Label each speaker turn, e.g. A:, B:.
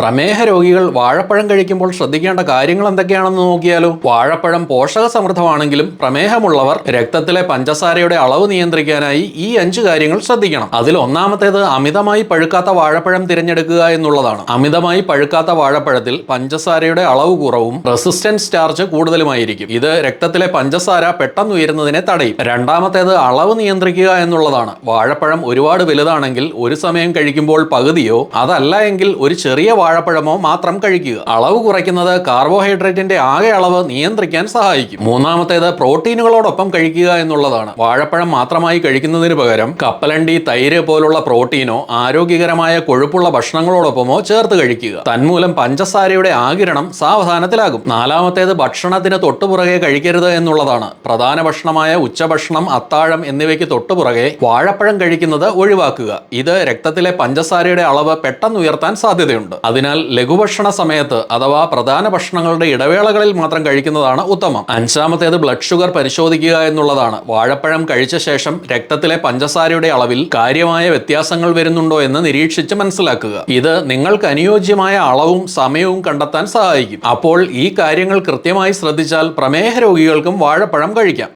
A: പ്രമേഹ രോഗികൾ വാഴപ്പഴം കഴിക്കുമ്പോൾ ശ്രദ്ധിക്കേണ്ട കാര്യങ്ങൾ എന്തൊക്കെയാണെന്ന് നോക്കിയാലോ? വാഴപ്പഴം പോഷക സമൃദ്ധമാണെങ്കിലും പ്രമേഹമുള്ളവർ രക്തത്തിലെ പഞ്ചസാരയുടെ അളവ് നിയന്ത്രിക്കാനായി ഈ അഞ്ച് കാര്യങ്ങൾ ശ്രദ്ധിക്കണം. അതിൽ ഒന്നാമത്തേത് അമിതമായി പഴുക്കാത്ത വാഴപ്പഴം തിരഞ്ഞെടുക്കുക എന്നുള്ളതാണ്. അമിതമായി പഴുക്കാത്ത വാഴപ്പഴത്തിൽ പഞ്ചസാരയുടെ അളവ് കുറവും റെസിസ്റ്റൻസ് ചാർജ് കൂടുതലുമായിരിക്കും. ഇത് രക്തത്തിലെ പഞ്ചസാര പെട്ടെന്ന് ഉയരുന്നതിനെ തടയും. രണ്ടാമത്തേത് അളവ് നിയന്ത്രിക്കുക എന്നുള്ളതാണ്. വാഴപ്പഴം ഒരുപാട് വലുതാണെങ്കിൽ ഒരു സമയം കഴിക്കുമ്പോൾ പകുതിയോ അതല്ല എങ്കിൽ ഒരു ചെറിയ വാഴപ്പഴമോ മാത്രം കഴിക്കുക. അളവ് കുറയ്ക്കുന്നത് കാർബോഹൈഡ്രേറ്റിന്റെ ആകെ അളവ് നിയന്ത്രിക്കാൻ സഹായിക്കും. മൂന്നാമത്തേത് പ്രോട്ടീനുകളോടൊപ്പം കഴിക്കുക എന്നുള്ളതാണ്. വാഴപ്പഴം മാത്രമായി കഴിക്കുന്നതിന് പകരം കപ്പലണ്ടി തൈര് പോലുള്ള പ്രോട്ടീനോ ആരോഗ്യകരമായ കൊഴുപ്പുള്ള ഭക്ഷണങ്ങളോടൊപ്പമോ ചേർത്ത് കഴിക്കുക. തന്മൂലം പഞ്ചസാരയുടെ ആകിരണം സാവധാനത്തിലാകും. നാലാമത്തേത് ഭക്ഷണത്തിന് തൊട്ടുപുറകെ കഴിക്കരുത് എന്നുള്ളതാണ്. പ്രധാന ഭക്ഷണമായ ഉച്ചഭക്ഷണം അത്താഴം എന്നിവയ്ക്ക് തൊട്ടുപുറകെ വാഴപ്പഴം കഴിക്കുന്നത് ഒഴിവാക്കുക. ഇത് രക്തത്തിലെ പഞ്ചസാരയുടെ അളവ് പെട്ടെന്ന് ഉയർത്താൻ സാധ്യതയുണ്ട് അതിനാൽ ലഘുഭക്ഷണ സമയത്ത് അഥവാ പ്രധാന ഭക്ഷണങ്ങളുടെ ഇടവേളകളിൽ മാത്രം കഴിക്കുന്നതാണ് ഉത്തമം. അഞ്ചാമത്തേത് ബ്ലഡ് ഷുഗർ പരിശോധിക്കുക എന്നുള്ളതാണ്. വാഴപ്പഴം കഴിച്ച ശേഷം രക്തത്തിലെ പഞ്ചസാരയുടെ അളവിൽ കാര്യമായ വ്യത്യാസങ്ങൾ വരുന്നുണ്ടോ എന്ന് നിരീക്ഷിച്ച് മനസ്സിലാക്കുക. ഇത് നിങ്ങൾക്ക് അനുയോജ്യമായ അളവും സമയവും കണ്ടെത്താൻ സഹായിക്കും. അപ്പോൾ ഈ കാര്യങ്ങൾ കൃത്യമായി ശ്രദ്ധിച്ചാൽ പ്രമേഹ രോഗികൾക്കും വാഴപ്പഴം കഴിക്കാം.